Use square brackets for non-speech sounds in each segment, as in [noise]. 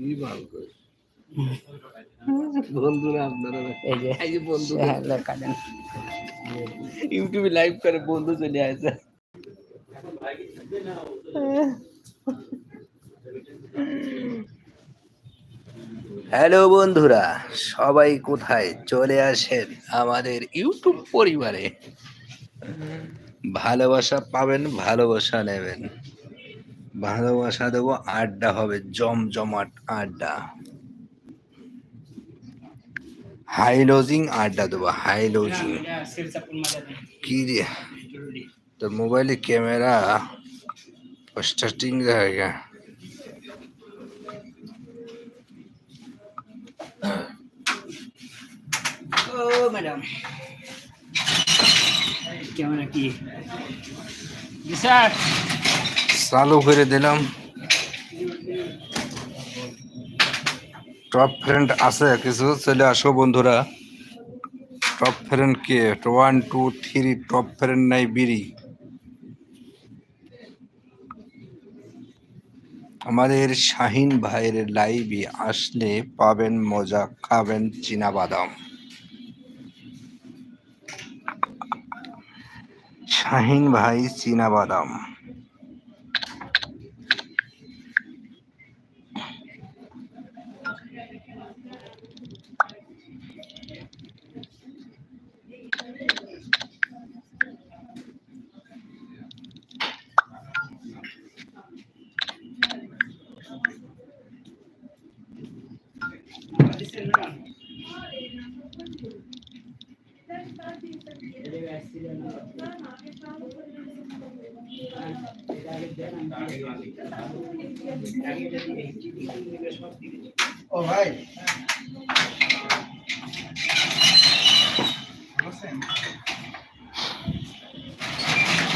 কি মাল করে। [laughs] বন্ধুরা আপনারা এই যে বন্ধু হ্যাঁ, ইউটিউবে লাইভ করে বন্ধু চলে আসে। হ্যালো বন্ধুরা সবাই কোথায়? চলে আসেন আমাদের ইউটিউব পরিবারে। ভালোবাসা পাবেন ভালোবাসা নেবেন। ভালোবাসা দেবো, আড্ডা হবে, জমজমাট আড্ডা। হাই লজিং আড্ডা দেবো, হাই লজিং। কি রে? তোর মোবাইলে ক্যামেরা স্টার্টিং জায়গা ও ম্যাডাম। কেমন কি? স্যার। চালু করে দিলাম। টপ ফ্রেন্ড আছে কিছু, চলে আসো বন্ধুরা। টপ ফ্রেন্ড কে? One two three top friend নাই বিড়ি। আমাদের শাহিন ভাইয়ের লাইভে আসলে পাবেন মজা, খাবেন চীনা বাদাম শাহিন ভাই চীনা বাদাম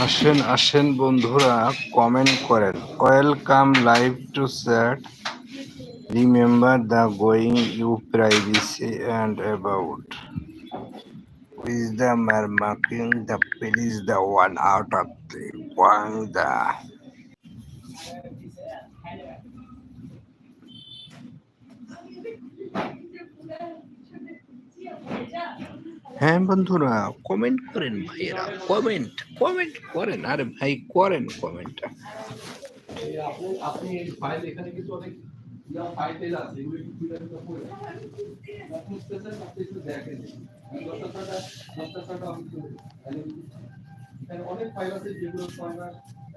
আসেন আসেন বন্ধুরা কমেন্ট করেন। Welcome live to chat remember the going you privacy and about is the mar marking the please the one out of the one the হ্যাঁ বন্ধুরা কমেন্ট করেন ভাইয়েরা কমেন্ট কমেন্ট করেন আরে ভাই করেন কমেন্টটা আপনি আপনি এই ফাইল এখানে কিন্তু অনেক ইয়া ফাইল আছে, এগুলো একটু খুলে একটু পড়ে আপনি একটু দশটাটা আমি অনেক ফাইল আছে যেগুলো আমরা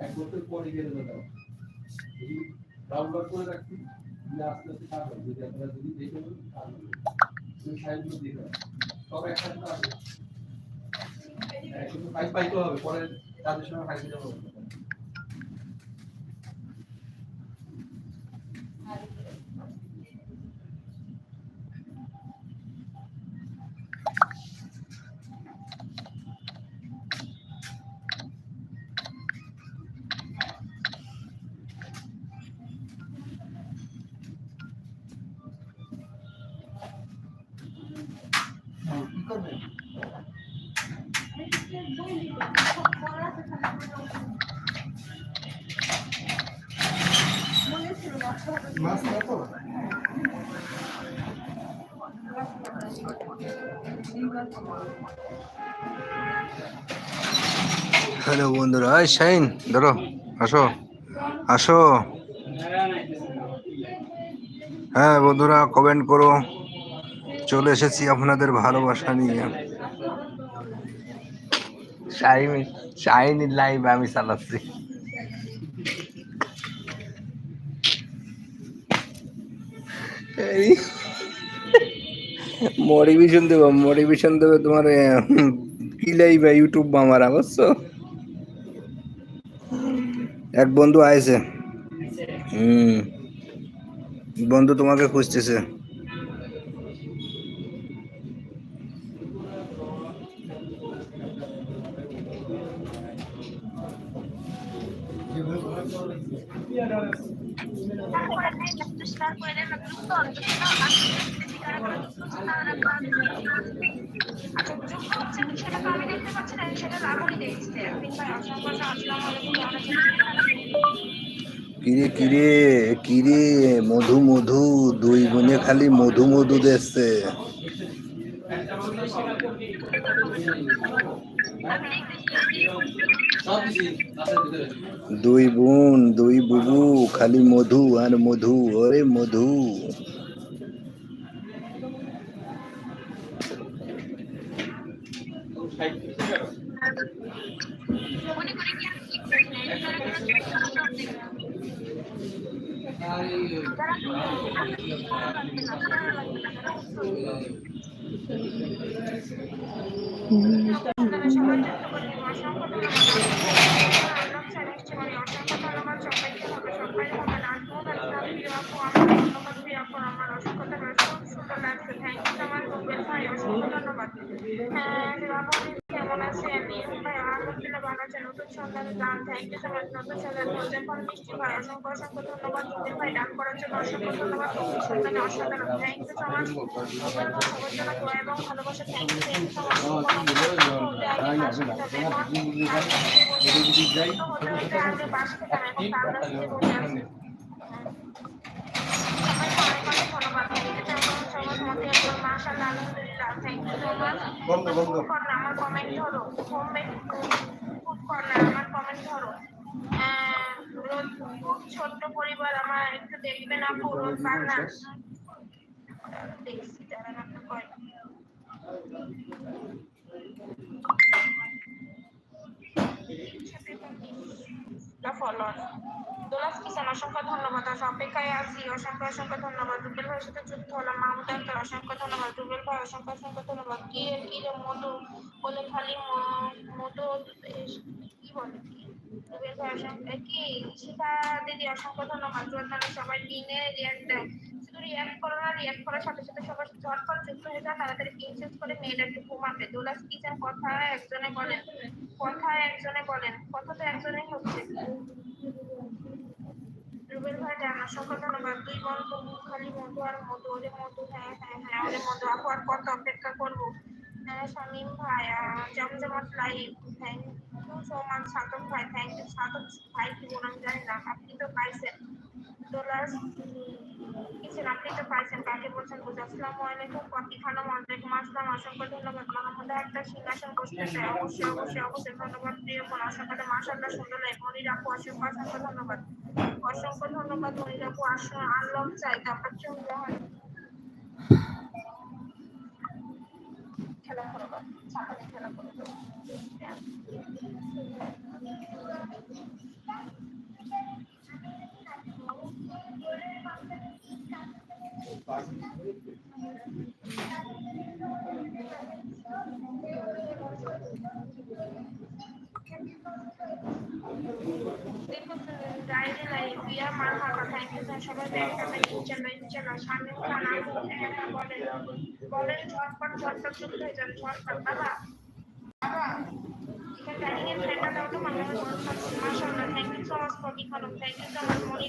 এক বছর পরে গেলে দেবো ডাউনলোড করে রাখছি আস্তে আস্তে কাজ হবে যদি আপনারা যদি দেখে হবে। ওই ফাইলগুলো দেখে। সব একসাথে আসবে ফাইল হবে, পরে তাদের সঙ্গে ফাইল দিতে হবে। হ্যালো বন্ধুরা, এই শাইন, ধরো, আসো আসো। হ্যাঁ বন্ধুরা কমেন্ট করো। চলে এসেছি আপনাদের ভালোবাসা নিয়ে। শাইন শাইন লাইভ আমি চালাচ্ছি। মোটিভেশন দেবো মোটিভেশন দেবে তোমার ইলাই বা ইউটিউব আমার অবশ্য এক বন্ধু আইছে হুম বন্ধু তোমাকে খুঁজতেছে। কিরে কিরে কিরে, মধু মধু, দুই বোনে খালি মধু মধু দেখছে দুই বোন দুই বুবু, খালি মধু আর মধু, ওরে মধু। সবাই কেমন আছেন ভাই আলহামদুলিল্লাহ ভালো আছেন নতুন সন্ধান দান থ্যাংক ইউ সো মাচ নতুন সন্ধান হোসেন ফল মিষ্টি ভাই অসংখ্য ধন্যবাদ তোদের ভাই দান করার জন্য অসংখ্য ধন্যবাদ নতুন অসাধারণ থ্যাংক ইউ সো মাচ সবার এবং ভালোবাসা থ্যাংক সো আমার কমেন্ট ধরো ফুড কর্নার আমার কমেন্ট ধরো। খুব ছোট্ট পরিবার আমার একটু দেখবেন আপু রোজ বান্না দেখছি যারা করে। ফলোয়ার দোলাস কিষান অসংখ্য ধন্যবাদ অপেক্ষায় আছি। অসংখ্য অসংখ্য ধন্যবাদ। রুবেল ভাইয়ের সাথে যুক্ত হলাম মাহমুদ অসংখ্য ধন্যবাদ, রুবেল ভাই। অসংখ্য অসংখ্য ধন্যবাদ। কি কি রে, মধু? বলে খালি মধু কি বলে? শিখা দিদি, অসংখ্য ধন্যবাদ। জোরদানে সবাই দিনে রিয়াক্ট দেয়। শুধু রিয়াক্ট করো না রিয়াক্ট করার সাথে সাথে সবার ঝটপট যুক্ত হয়ে যায় তাড়াতাড়ি মেসেজ করে মেয়েরা একটু দোলাস কিচেন কথা একজনে বলেন কথা একজনে বলেন। কথা রুবেল ভাই জানা অসংখ্য ধন্যবাদ খালি মধু আর মধু ওরে মধু হ্যাঁ হ্যাঁ হ্যাঁ ওরে মধু। আপু, আর কত অপেক্ষা করব? হ্যাঁ শামিম ভাই জমজমাট live thank you so much সাতক ভাই থ্যাংক ইউ সাতক ভাই, কি বলুন আমি জানি না। আপনি তো পাইছেন। ডলার কিসের আপনি তো পাইছেন কাকে বলছেন, বুঝে, আসসালামু আলাইকুম কপি খানা ওয়ালাইকুম আসসালাম অসংখ্য ধন্যবাদ। মাহমুদা একটা সিংহাসন বসতেছে অবশ্যই অবশ্যই অবশ্যই ধন্যবাদ। প্রিয় কোন অসংখ্য মাসাল্লাহ সুন্দর লাগে। মনির আপু, অসংখ্য অসংখ্য ধন্যবাদ। অসংখ্য ধন্যবাদ, মনির আপু, আসুন আনলক চাই, তারপর চলে হয় সবাই ইনশাল্লাহ ইনশাল্লাহ শামিম খান আপু হ্যাঁ, হ্যাঁ, বলেন বলেন ঝটপট ঝটপট চুক্ত হয়ে যান ঝটপট বাবা বাবা তো মানে মাশাআল্লাহ thank you so much for the thank you so much Moni